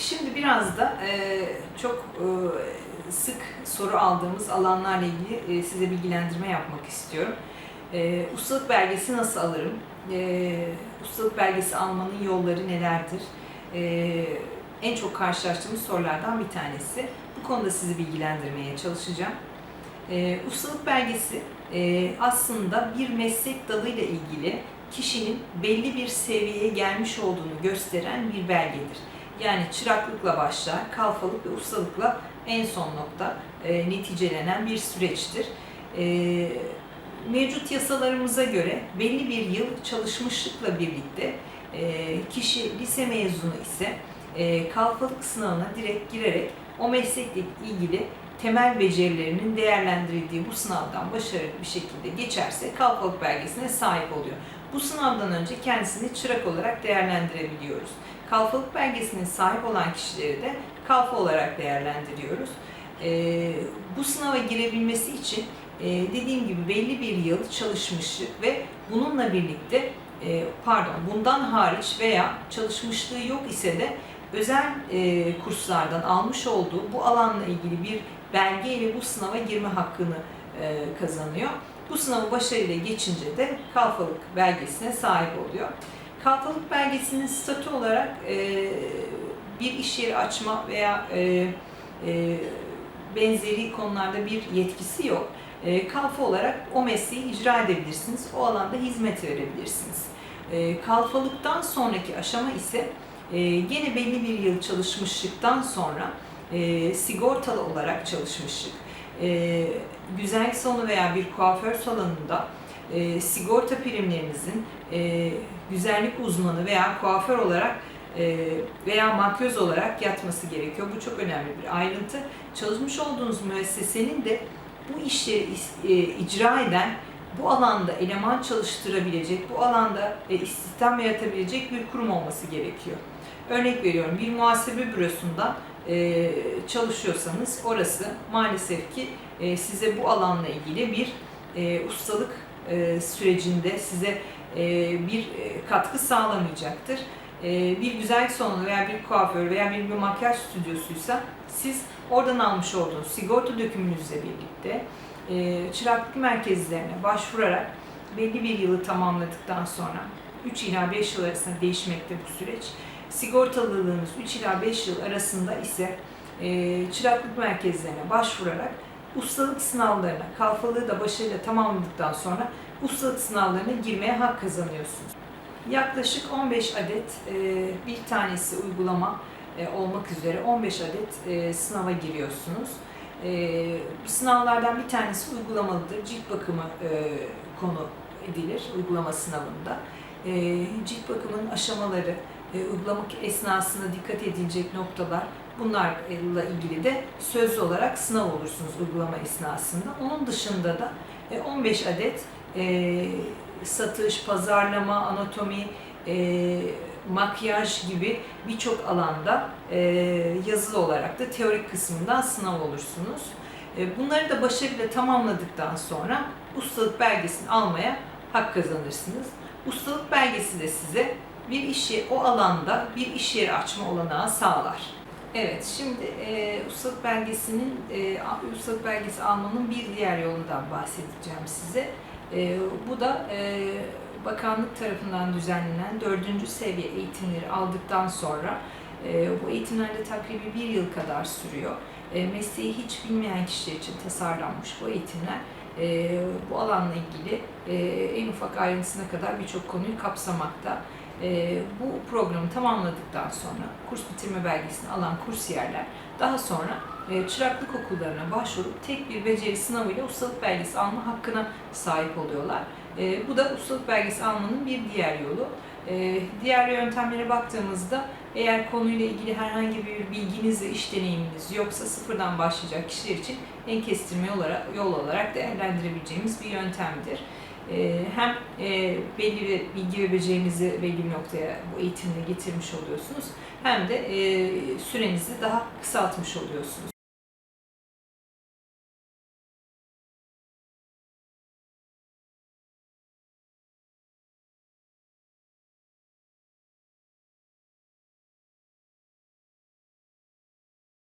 Şimdi biraz da e, çok e, sık soru aldığımız alanlarla ilgili e, size bilgilendirme yapmak istiyorum. E, ustalık belgesi nasıl alırım? E, ustalık belgesi almanın yolları nelerdir? E, en çok karşılaştığımız sorulardan bir tanesi. Bu konuda sizi bilgilendirmeye çalışacağım. E, ustalık belgesi e, aslında bir meslek dalıyla ilgili kişinin belli bir seviyeye gelmiş olduğunu gösteren bir belgedir. Yani çıraklıkla başlar, kalfalık ve ustalıkla en son nokta e, neticelenen bir süreçtir. E, mevcut yasalarımıza göre belli bir yıl çalışmışlıkla birlikte e, kişi lise mezunu ise e, kalfalık sınavına direkt girerek o meslekle ilgili temel becerilerinin değerlendirildiği bu sınavdan başarılı bir şekilde geçerse kalfalık belgesine sahip oluyor. Bu sınavdan önce kendisini çırak olarak değerlendirebiliyoruz. Kalfalık belgesine sahip olan kişileri de kalfa olarak değerlendiriyoruz. Ee, bu sınava girebilmesi için e, dediğim gibi belli bir yıl çalışmışlık ve bununla birlikte e, pardon bundan hariç veya çalışmışlığı yok ise de özel e, kurslardan almış olduğu bu alanla ilgili bir belge ile bu sınava girme hakkını e, kazanıyor. Bu sınavı başarıyla geçince de kalfalık belgesine sahip oluyor. Kalfalık belgesinin statü olarak e, bir iş yeri açma veya e, e, benzeri konularda bir yetkisi yok. E, kalfa olarak o mesleği icra edebilirsiniz, o alanda hizmet verebilirsiniz. E, kalfalıktan sonraki aşama ise e, gene belli bir yıl çalışmışlıktan sonra e, sigortalı olarak çalışmışlık, e, güzellik salonu veya bir kuaför salonunda e, sigorta primlerinizin e, güzellik uzmanı veya kuaför olarak e, veya makyöz olarak yatması gerekiyor. Bu çok önemli bir ayrıntı. Çalışmış olduğunuz müessesenin de bu işleri e, icra eden, bu alanda eleman çalıştırabilecek, bu alanda e, istihdam yaratabilecek bir kurum olması gerekiyor. Örnek veriyorum bir muhasebe bürosunda e, çalışıyorsanız orası maalesef ki e, size bu alanla ilgili bir e, ustalık sürecinde size bir katkı sağlamayacaktır. Bir güzellik salonu veya bir kuaför veya bir, bir makyaj stüdyosuysa siz oradan almış olduğunuz sigorta dökümünüzle birlikte çıraklık merkezlerine başvurarak belli bir yılı tamamladıktan sonra 3 ila 5 yıl arasında değişmekte bu süreç. Sigortalılığınız 3 ila 5 yıl arasında ise e, çıraklık merkezlerine başvurarak ustalık sınavlarına, kalfalığı da başarıyla tamamladıktan sonra ustalık sınavlarına girmeye hak kazanıyorsunuz. Yaklaşık 15 adet e, bir tanesi uygulama e, olmak üzere 15 adet e, sınava giriyorsunuz. E, sınavlardan bir tanesi uygulamalıdır. Cilt bakımı e, konu edilir uygulama sınavında. E, cilt bakımının aşamaları, e, uygulamak esnasında dikkat edilecek noktalar bunlarla ilgili de sözlü olarak sınav olursunuz uygulama esnasında. Onun dışında da e, 15 adet e, satış, pazarlama, anatomi, e, makyaj gibi birçok alanda e, yazılı olarak da teorik kısmından sınav olursunuz. E, bunları da başarıyla tamamladıktan sonra ustalık belgesini almaya hak kazanırsınız. Ustalık belgesi de size bir işi o alanda bir iş yeri açma olanağı sağlar. Evet, şimdi e, ustalık belgesinin e, ustalık belgesi almanın bir diğer yolundan bahsedeceğim size. E, bu da e, bakanlık tarafından düzenlenen dördüncü seviye eğitimleri aldıktan sonra e, bu eğitimlerde takribi bir yıl kadar sürüyor. E, mesleği hiç bilmeyen kişiler için tasarlanmış bu eğitimler e, bu alanla ilgili e, en ufak ayrıntısına kadar birçok konuyu kapsamakta. E, bu programı tamamladıktan sonra kurs bitirme belgesini alan kursiyerler daha sonra e, çıraklık okullarına başvurup tek bir beceri sınavıyla ustalık belgesi alma hakkına sahip oluyorlar. E, bu da ustalık belgesi almanın bir diğer yolu. E, diğer yöntemlere baktığımızda eğer konuyla ilgili herhangi bir bilginiz ve iş deneyiminiz yoksa sıfırdan başlayacak kişiler için en kestirme olarak, yol olarak değerlendirebileceğimiz bir yöntemdir. Ee, Hem e, belli bir bilgi ve becerinizi belli bir noktaya bu eğitimle getirmiş oluyorsunuz hem de e, sürenizi daha kısaltmış oluyorsunuz.